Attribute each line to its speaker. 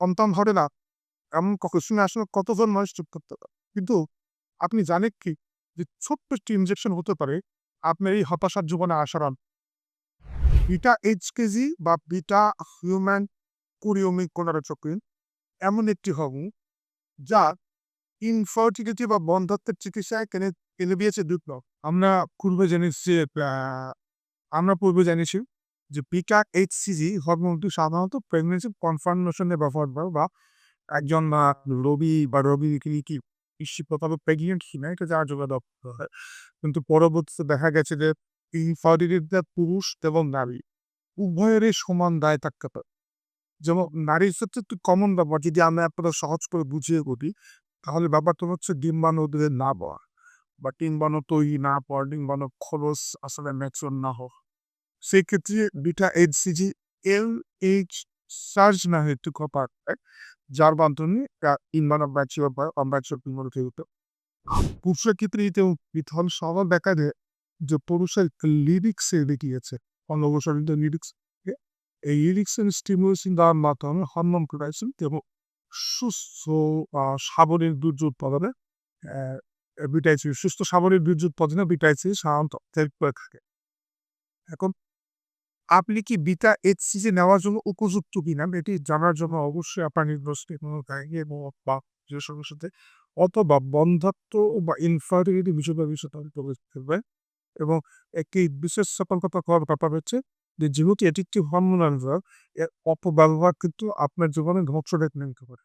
Speaker 1: সন্তান হবে না, এমন কোশ্চেন আসলে কতজন মানুষ চুপ করতে পারে? কিন্তু আপনি জানেন কি যে ছোট্ট একটি ইনজেকশন হতে পারে আপনার এই হতাশার জীবনে আসার বিটা এইচ কেজি বা বিটা হিউম্যান কুরিওমিক কোনারচক্রিন এমন একটি হরমোন যা ইনফার্টিলিটি বা বন্ধাত্বের চিকিৎসায় কেনে এনে দিয়েছে বিপ্লব আমরা পূর্বে জেনেছি আমরা পূর্বে জেনেছি যে বিটা এইচসিজি হরমোনটি সাধারণত প্রেগনেন্সি কনফার্মেশনে ব্যবহার করে বা একজন রবি বা রবি কি নিশ্চিতভাবে প্রেগনেন্ট কিনা এটা যার দক্ষ হয়। কিন্তু পরবর্তীতে দেখা গেছে যে ইনফার্টিলিটিতে পুরুষ এবং নারী উভয়েরই সমান দায় থাকতে পারে। যেমন নারীর ক্ষেত্রে একটু কমন ব্যাপার, যদি আমি আপনারা সহজ করে বুঝিয়ে বলি, তাহলে ব্যাপারটা হচ্ছে ডিম্বাণু ওদের না পাওয়া বা ডিম্বাণু তৈরি না পাওয়া ডিম্বাণু খরচ আসলে ম্যাচুর না হোক সেই ক্ষেত্রে beta H CG L H surge না হয় একটু কপার যার মাধ্যমে ডিম্বাণু ম্যাচিওর বা অম্যাচিওর ডিম্বাণু তৈরি হতো পুরুষের ক্ষেত্রে এতেও বিথল সবার দেখা যায় যে পুরুষের লিরিক্সে দেখিয়েছে অনবসরিত লিরিক্স এই লিরিক্সের স্টিমুলেশন দেওয়ার মাধ্যমে হরমোন প্রোডাকশন এবং সুস্থ আহ, সাবলীল বীর্য উৎপাদনে বিটাইসি সুস্থ সাবলীল বীর্য উৎপাদনে বিটাইসি সাধারণত হেল্প করে থাকে। এখন আপনি কি বিটা এইচসিজি নেওয়ার জন্য উপযুক্ত কিনা? এটি জানার জন্য অবশ্যই আপনার নির্দিষ্ট কোনো এবং বা সাথে অথবা বন্ধাত্ব বা ইনফার্টিলিটি বিষয় বা বিষয় প্রবেশ করবে এবং একটি বিশেষ সতর্কতা করার ব্যাপার হচ্ছে যে যেহেতু এটি একটি হরমোনাল ড্রাগ এর অপব্যবহার কিন্তু আপনার জীবনে ধ্বংস ডেকে নিতে পারে।